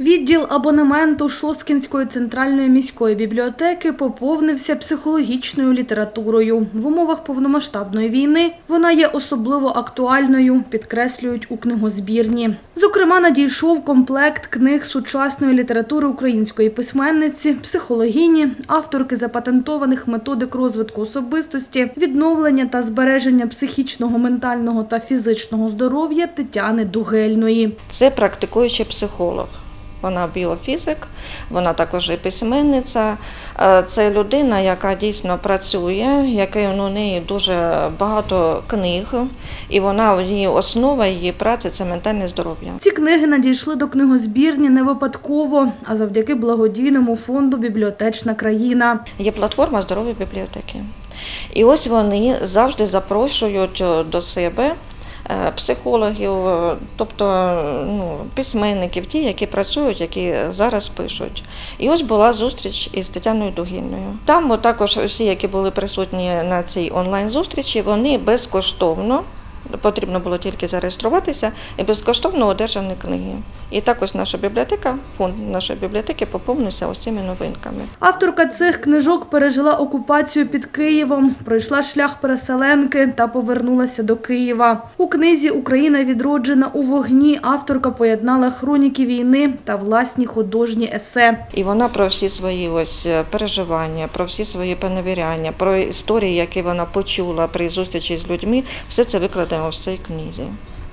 Відділ абонементу Шосткінської центральної міської бібліотеки поповнився психологічною літературою. В умовах повномасштабної війни вона є особливо актуальною, підкреслюють у книгозбірні. Зокрема, надійшов комплект книг сучасної літератури української письменниці, психологині, авторки запатентованих методик розвитку особистості, відновлення та збереження психічного, ментального та фізичного здоров'я Тетяни Дугельної. Це практикуючий психолог. Вона біофізик, вона також і письменниця. Е, Це людина, яка дійсно працює, яка у неї дуже багато книг, і вона в її основа її праці це ментальне здоров'я. Ці книги надійшли до книгозбірні не випадково, а завдяки благодійному фонду Бібліотечна країна. Є платформа здорової бібліотеки. І ось вони завжди запрошують до себе психологів, е, тобто е, ну, письменників, ті, які працюють, які зараз пишуть. І ось була зустріч із Тетяною Дугільною. Там також всі, які були присутні на цій онлайн-зустрічі, вони безкоштовно. Потрібно було тільки зареєструватися і безкоштовно одержані книги. І так ось наша бібліотека, фонд нашої бібліотеки поповнився ось цими новинками. Авторка цих книжок пережила окупацію під Києвом, пройшла шлях переселенки та повернулася до Києва. У книзі Україна відроджена у вогні. Авторка поєднала хроніки війни та власні художні есе. І вона про всі свої ось е, переживання, про всі свої поневіряння, про історії, які вона почула при зустрічі з людьми, все це викладено в цій книзі.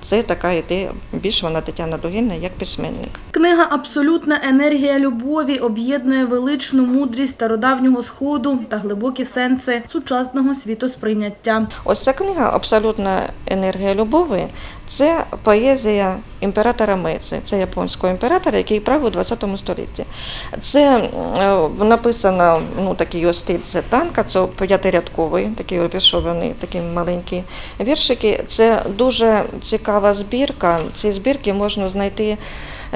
Це така ідея, більш вона Тетяна Дугільна як письменник. Книга Абсолютна енергія любові об'єднує величну мудрість стародавнього сходу та глибокі сенси сучасного світосприйняття. Ось ця книга Абсолютна енергія любові це поезія імператора Меці, це японського імператора, який правив у 20 столітті. Це е, написано ну, такий стиль, це танка, це п'ятирядковий, такий віршований, такі маленькі віршики. Це дуже цікава збірка. В цій збірці можна знайти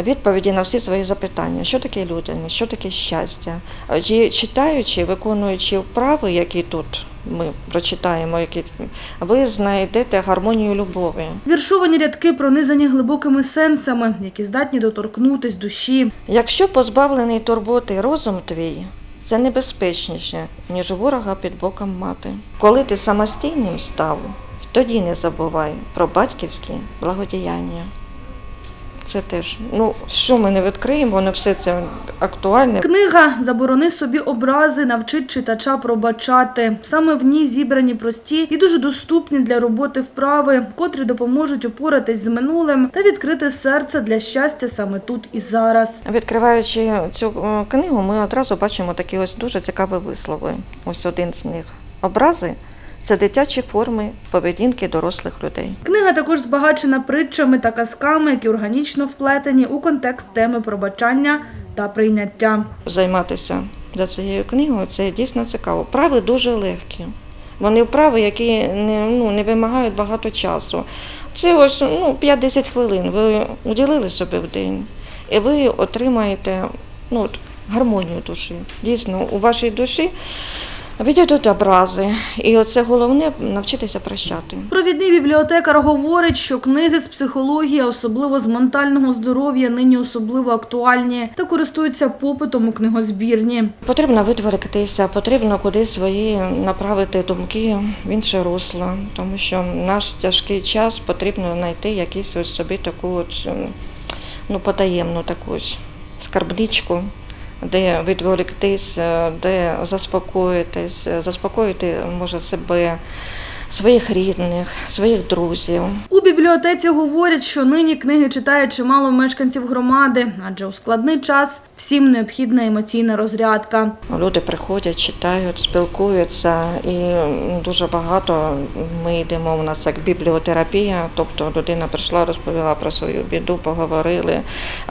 відповіді на всі свої запитання, що таке людяність, що таке щастя. Чи читаючи, виконуючи вправи, які тут ми прочитаємо, які ви знайдете гармонію любові. Віршовані рядки пронизані глибокими сенсами, які здатні доторкнутись душі. Якщо позбавлений турботи розум твій, це небезпечніше, ніж ворога під боком мати. Коли ти самостійним став, тоді не забувай про батьківські благодіяння. Це теж, ну що ми не відкриємо, воно все це актуальне. Книга Заборони собі образи, навчить читача пробачати. Саме в ній зібрані прості і дуже доступні для роботи вправи, котрі допоможуть упоратись з минулим та відкрити серце для щастя саме тут і зараз. Відкриваючи цю е, книгу, ми одразу бачимо такі ось дуже цікаві вислови. Ось один з них. Образи це дитячі форми поведінки дорослих людей. Книга також збагачена притчами та казками, які органічно вплетені у контекст теми пробачання та прийняття. Займатися за цією книгою це дійсно цікаво. Вправи дуже легкі. Вони вправи, які не, ну, не вимагають багато часу. Це ось ну, 5-10 хвилин. Ви уділили собі в день, і ви отримаєте ну, от, гармонію душі. Дійсно, у вашій душі відійдуть образи. І оце головне навчитися прощати. Провідний бібліотекар говорить, що книги з психології, особливо з ментального здоров'я, нині особливо актуальні та користуються попитом у книгозбірні. Потрібно відволіктися, потрібно кудись свої направити думки в інше русло, тому що в наш тяжкий час потрібно знайти якусь ось собі таку от, ну, потаємну таку скарбничку, де відволіктись, е, де заспокоїтись, е, заспокоїти може себе, своїх рідних, своїх друзів. У бібліотеці говорять, що нині книги читає чимало мешканців громади, адже у складний час всім необхідна емоційна розрядка. Люди приходять, читають, спілкуються, і дуже багато ми йдемо. У нас як бібліотерапія, тобто людина прийшла, розповіла про свою біду, поговорили,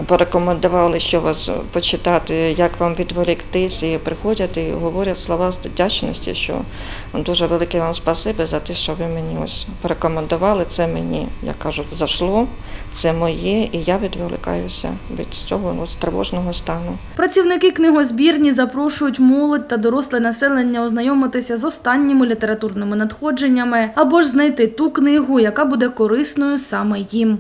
порекомендували, що вас почитати, як вам відволіктись, і приходять і говорять слова з вдячності, що дуже велике вам спасибі за те, що ви мені ось порекомендували. Це мені, як кажуть, зашло, це моє, і я відволікаюся від цього ось, тривожного стану. Працівники книгозбірні запрошують молодь та доросле населення ознайомитися з останніми літературними надходженнями або ж знайти ту книгу, яка буде корисною саме їм.